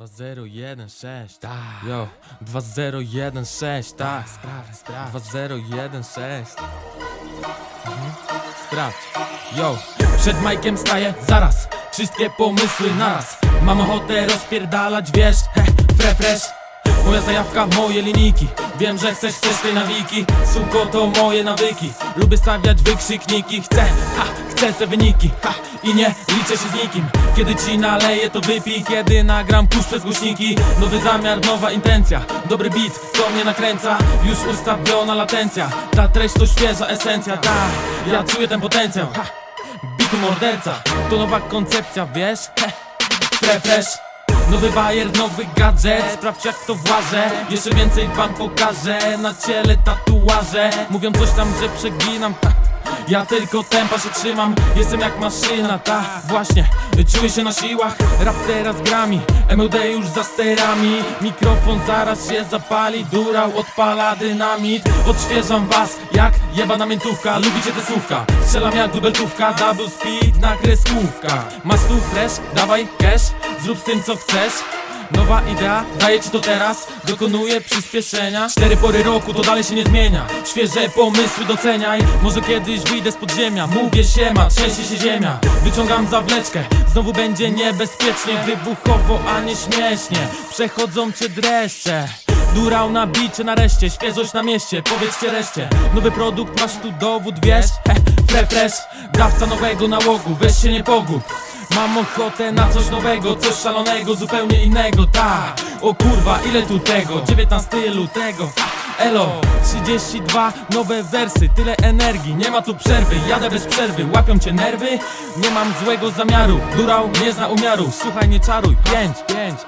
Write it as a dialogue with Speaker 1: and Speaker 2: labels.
Speaker 1: 2016
Speaker 2: Tak.
Speaker 1: Yo, 2016 tak.
Speaker 2: Sprawdź, sprawdź.
Speaker 1: 2016 mhm. Sprawdź. Yo, przed Majkiem staję zaraz. Wszystkie pomysły naraz. Mam ochotę rozpierdalać, wiesz Heh, fre fresh. Moja zajawka, moje linijki. Wiem, że chcesz, chcesz tej nawiki. Suko to moje nawyki. Lubię stawiać wykrzykniki. Chcę, ha, te wyniki. Ha, i nie liczę się z nikim. Kiedy ci naleję to wypij. Kiedy nagram pusz przez głośniki. Nowy zamiar, nowa intencja. Dobry beat, to mnie nakręca. Już ustawiona latencja. Ta treść to świeża esencja. Tak, ja czuję ten potencjał. Ha, Bitu morderca. To nowa koncepcja, wiesz? Heh, Fre fresh Nowy bajer, nowy gadżet. Sprawdź jak to włażę. Jeszcze więcej wam pokażę. Na ciele tatuaże. Mówią coś tam, że przeginam. Ja tylko tempa się trzymam Jestem jak maszyna, ta. Właśnie Czuję się na siłach Rap teraz grami MLD już za sterami. Mikrofon zaraz się zapali Durał odpala dynamit. Odświeżam was jak jebana miętówka Lubicie te słówka. Strzelam jak dubeltówka Double speed na kreskówka. Masz tu fresh, dawaj cash Zrób z tym co chcesz Nowa idea, daję ci to teraz. Dokonuję przyspieszenia. Cztery pory roku, to dalej się nie zmienia. Świeże pomysły doceniaj. Może kiedyś wyjdę z podziemia. Mówię siema, trzęsie się ziemia. Wyciągam zawleczkę. Znowu będzie niebezpiecznie. Wybuchowo, a nie śmiesznie. Przechodzą cię dreszcze. Durał na bicie nareszcie, świeżość na mieście, powiedzcie reszcie. Nowy produkt, masz tu dowód, wiesz? He, fre fresh, dawca nowego nałogu, weź się nie pogub Mam ochotę na coś nowego, coś szalonego, zupełnie innego, tak. O kurwa, ile tu tego, 19 lutego. Elo, 32 nowe wersy, tyle energii, nie ma tu przerwy Jadę bez przerwy, łapią cię nerwy? Nie mam złego zamiaru, durał nie zna umiaru. Słuchaj, nie czaruj, 5, 5,